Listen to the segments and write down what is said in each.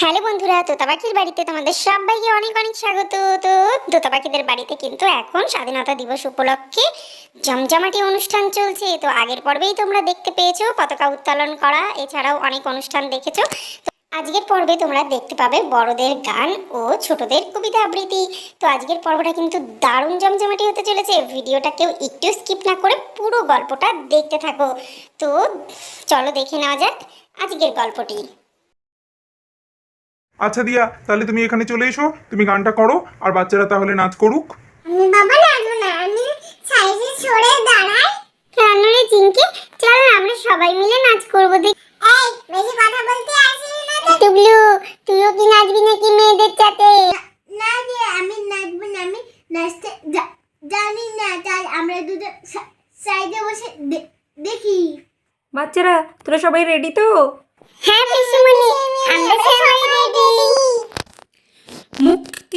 Hello বন্ধুরা তোতা পাখির বাড়িতে তোমাদের সবাইকে অনেক অনেক স্বাগত। তো তোতা পাখিদের বাড়িতে কিন্তু এখন স্বাধীনতা দিবস উপলক্ষে জমজমাটি অনুষ্ঠান চলছে। তো আগের পর্বেই তোমরা দেখতে পেয়েছ, পতাকা উত্তোলন করা, এছাড়াও অনেক অনুষ্ঠান দেখেছ। আজকের পর্বে তোমরা দেখতে পাবে বড়দের গান ও ছোটদের কবিতা আবৃত্তি। তো আজকের পর্বটা কিন্তু দারুণ জমজমাটি হতে চলেছে। ভিডিওটা কেউ একটু স্কিপ না করে পুরো গল্পটা দেখতে থাকো। তো চলো দেখে নেওয়া যাক আজকের গল্পটি। আচ্ছা দিয়া তাহলে তুমি এখানে চলে এসো তুমি গানটা করো আর বাচ্চারা তাহলে নাচ করুক। বাবা নানু না আমি সাইডে সরে দাঁড়াই। কেন রে চিনকে চল আমরা সবাই মিলে নাচ করব দেখ। এই বেশি কথা বলতে আসিস না টুবলু তুইও কি নাচবি নাকি মেয়েদের সাথে না রে আমি নাচবো না আমি নাচতে জানি না তাই আমরা দুটো সাইডে বসে দেখি। বাচ্চারা তোরা সবাই রেডি তো? হ্যাঁ পিসুমণি আমরা সবাই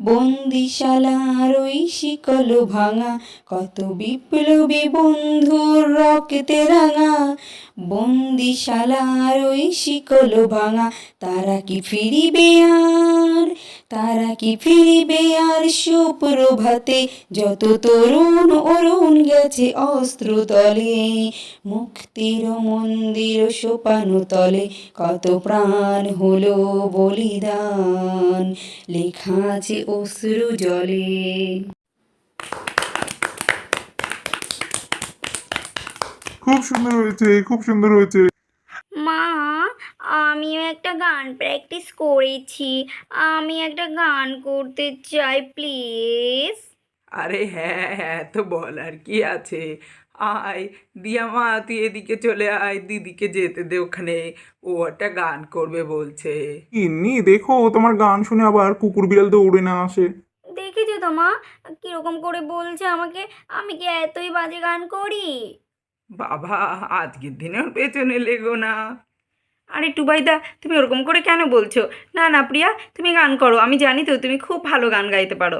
বন্দিশালার ওই শিকল ভাঙা কত বিপ্লবী বন্ধুর রক্তে রাঙা। বন্দিশালার ওই শিকল ভাঙা। তারা কি ফিরিবে আর? তারা কি ফিরিবে আর সুপ্রভাতে? যত তরুণ অরুণ গেছে অস্ত্র তলে। মুক্তির মন্দির সোপানো তলে। কত প্রাণ হলো বলিদান। লেখা আছে অশ্রু জলে। খুব সুন্দর হয়েছে খুব সুন্দর হয়েছে। মা আমিও একটা গান প্র্যাকটিস করেছি। আমি একটা গান করতে চাই প্লিজ আরে হ্যাঁ হ্যাঁ তো বলার কি আছে? আয় দিয়া মা তুই এদিকে চলে আয় দিদিকে যেতে দে ওখানে। ও একটা গান করবে বলছে। ইন্নি দেখো তোমার গান শুনে আবার কুকুর বিড়াল তো উড়ে না আসে। দেখেছ তো মা কীরকম করে বলছে আমাকে? আমি কি এতই বাজে গান করি? বাবা আজকের দিনে ওর পেছনে লেগো না আরে টুবাইদা তুমি ওরকম করে কেন বলছো না না প্রিয়া তুমি গান করো আমি জানি তো তুমি খুব ভালো গান গাইতে পারো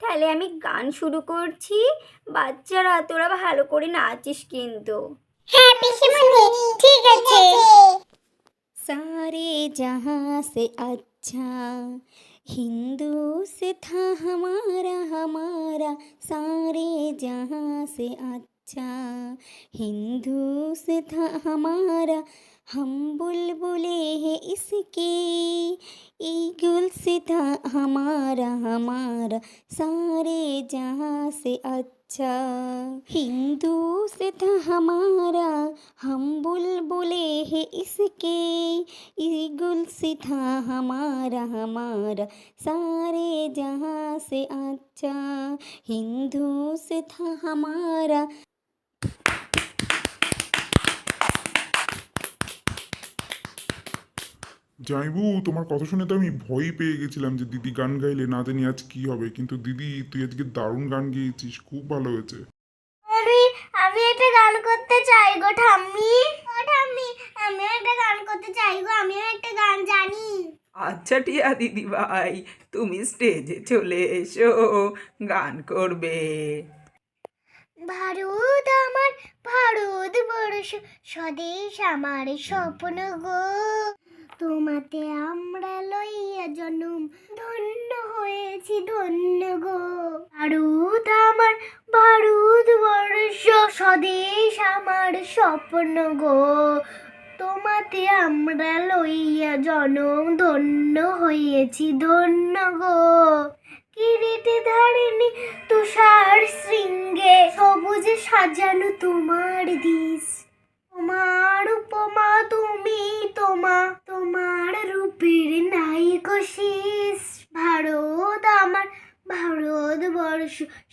তাহলে আমি গান শুরু করছি বাচ্চারা তোরা ভালো করে নাচিস কিন্তু হ্যাঁ পিসুমণি ঠিক আছে सारे जहाँ से अच्छा हिंदू से था हमारा हमारा सारे जहाँ से अच्छा हिंदू से था हमारा हम बुलबुले हैं इसके। ईगुल से था हमारा हमारा सारे जहाँ से अच्छा। हिंदू से था हमारा हम बुलबुले हैं इसके। ईगुल से था हमारा हमारा सारे जहाँ से अच्छा। हिंदू से था हमारा জাইবু তোমার কথা শুনে তো আমি ভয়ই পেয়ে গেছিলাম যে দিদি গান গাইলে না জানি আজ কি হবে। কিন্তু দিদি তুই আজকে দারুণ গান গেয়েছিস খুব ভালো হয়েছে। আমি আমি একটা গান করতে চাই গো ঠাম্মি। ও ঠাম্মি আমি একটা গান করতে চাই গো আমিও একটা গান জানি। আচ্ছা টিয়া দিদি ভাই তুমি স্টেজে চলে এসো গান করবে। ভারত আমার ভারত বর্ষ স্বদেশ আমার স্বপ্ন গো। তোমাতে আমরা লইয়া জনম। ধন্য হয়েছি, ধন্য গো। ভারত আমার, ভারত বর্ষ, স্বদেশ আমার স্বপ্ন গো। তোমাতে আমরা লইয়া জনম, ধন্য হয়েছি, ধন্য গো। কিরিটে ধারিণী, তুষার শৃঙ্গে সবুজে সাজানো তোমার দিস। তোমার উপমা তোমা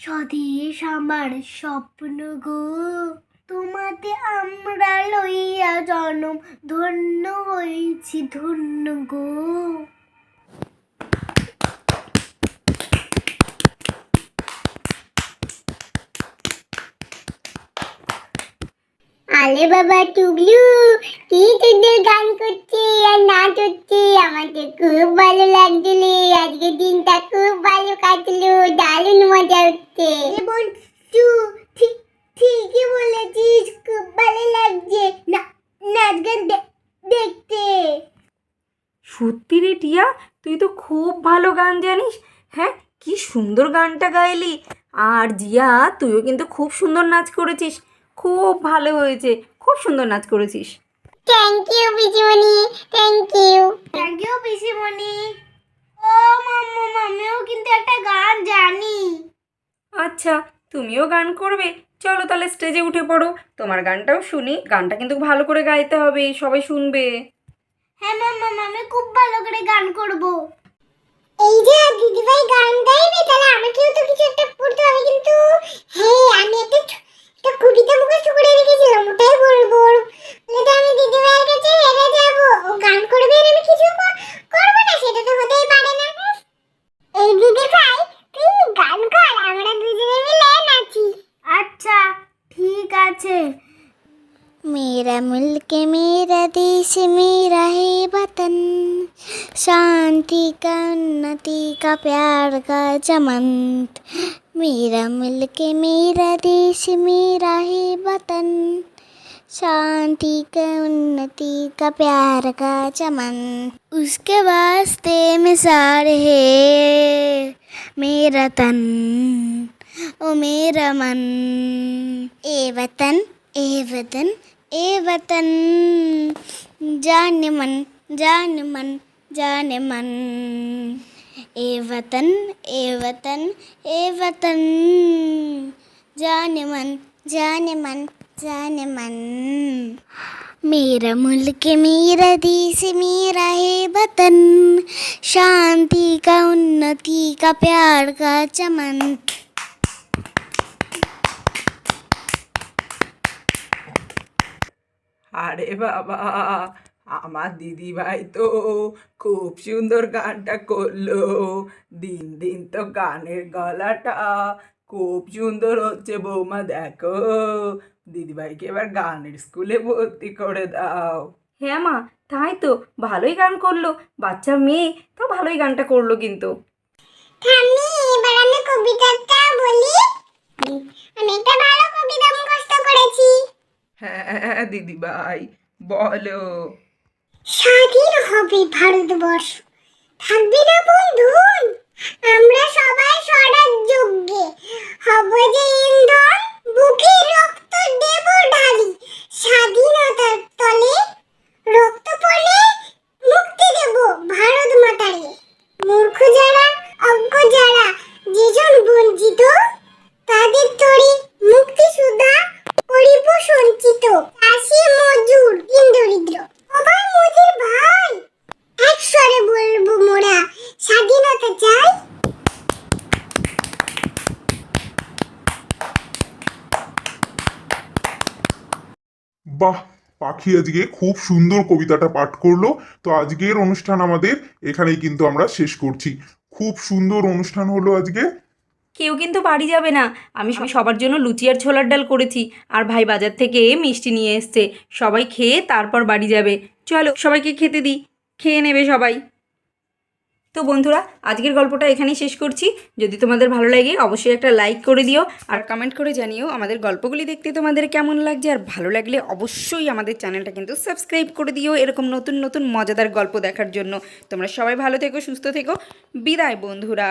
সধে আমার স্বপ্ন গো। তোমাতে আমরা লইয়া জনম, ধন্য হয়েছি ধন্য গো। আলে বাবা টুকলু কি তোদের গান করছি আর নাচ করছি আমাকে খুব ভালো লাগছিল আজকে দিন। কাটলো দারুণ মজা হচ্ছে। বলছু ঠিক ঠিকই বলেছিস খুব ভালো লাগছে। না নাচ গান দেখতে। সত্যি রে টিয়া তুই তো খুব ভালো গান জানিস। হ্যাঁ কি সুন্দর গানটা গাইলি। আর জিয়া তুইও কিন্তু খুব সুন্দর নাচ করেছিস। খুব ভালো হয়েছে খুব সুন্দর নাচ করেছিস। থ্যাংক ইউ পিসিমণি থ্যাংক ইউ থ্যাংক ইউ পিসিমণি। ও মাম্মা আমিও কিন্তু একটা গান জানি। আচ্ছা তুমিও গান করবে। চলো তাহলে স্টেজে উঠে পড়ো। তোমার গানটাও শুনি গানটা কিন্তু ভালো করে গাইতে হবে সবাই শুনবে। হ্যাঁ মাম্মা আমি খুব ভালো করে গান করব। এই যে দিদিভাই গান গাইবে তাহলে আমাকেও তো কিছু একটা পড়তে হবে কিন্তু হ্যাঁ আমি একটা একটা কবিতা মুখস্থ করে मुल्क मेरा देश मेरा है वतन। शांति का उन्नति का प्यार का चमन मेरा मुल्क मेरा देश मेरा है वतन। शांति का उन्नति का प्यार का चमन उसके वास्ते में मिसार है मेरा तन, ओ मेरा मन। ए वतन ए वतन ए वतन, जान मन जान मन जान मन। ए वतन ए वतन ए वतन, जान मन जान मन जान मन। मेरा मुल्क मेरा देश मेरा है वतन, शांति का, उन्नति का, प्यार का चमन। আরে বাবা আমার দিদি ভাই তো খুব সুন্দর গানটা করল। দিন দিন তো গানের গলাটা খুব সুন্দর হচ্ছে বৌমা দেখো। দিদিভাইকে এবার গানের স্কুলে ভর্তি করে দাও। হ্যাঁ মা তাই তো ভালোই গান করল। বাচ্চা মেয়ে তো ভালোই গানটা করল কিন্তু। ঠাম্মি এবার আমি কবিতাটা বলি। আমি একটা ভালো কবিতা হ্যাঁ দিদিভাই বলো। স্বাধীন হবে ভারতবর্ষ। থাকবে না বন্ধুন। আমরা সবাই স্বরাজ্যজ্ঞে হব যে ইন্ধন, বুকে রক্ত দেব ঢালি স্বাধীনতার তলে রক্ত পড়লে মুক্তি দেব ভারত মাতারে মূর্খ যারা অজ্ঞ যারা যেজন বঞ্চিত তাদের তরি মুক্তি সুধা করিব সঞ্চিত চাষি মজুর দিন দরিদ্র সবাই মোদের ভাই এক স্বরে বলব মোরা স্বাধীনতা চাই বাহ, পাখি আজকে খুব সুন্দর কবিতাটা পাঠ করল। তো আজকের অনুষ্ঠান আমাদের এখানেই কিন্তু আমরা শেষ করছি। খুব সুন্দর অনুষ্ঠান হলো আজকে। কেউ কিন্তু বাড়ি যাবে না। আমি সবার জন্য লুচি আর ছোলার ডাল করেছি। আর ভাই বাজার থেকে মিষ্টি নিয়ে এসছে। সবাই খেয়ে তারপর বাড়ি যাবে। চলো সবাইকে খেতে দিই। খেয়ে নেবে সবাই। তো বন্ধুরা, আজকের গল্পটা এখানেই শেষ করছি। যদি তোমাদের ভালো লাগে, অবশ্যই একটা লাইক করে দিও। আর কমেন্ট করে জানিও আমাদের গল্পগুলি দেখতে তোমাদের কেমন লাগছে। আর ভালো লাগলে অবশ্যই আমাদের চ্যানেলটা কিন্তু সাবস্ক্রাইব করে দিও এরকম নতুন নতুন মজাদার গল্প দেখার জন্য। তোমরা সবাই ভালো থেকো, সুস্থ থেকো। বিদায় বন্ধুরা।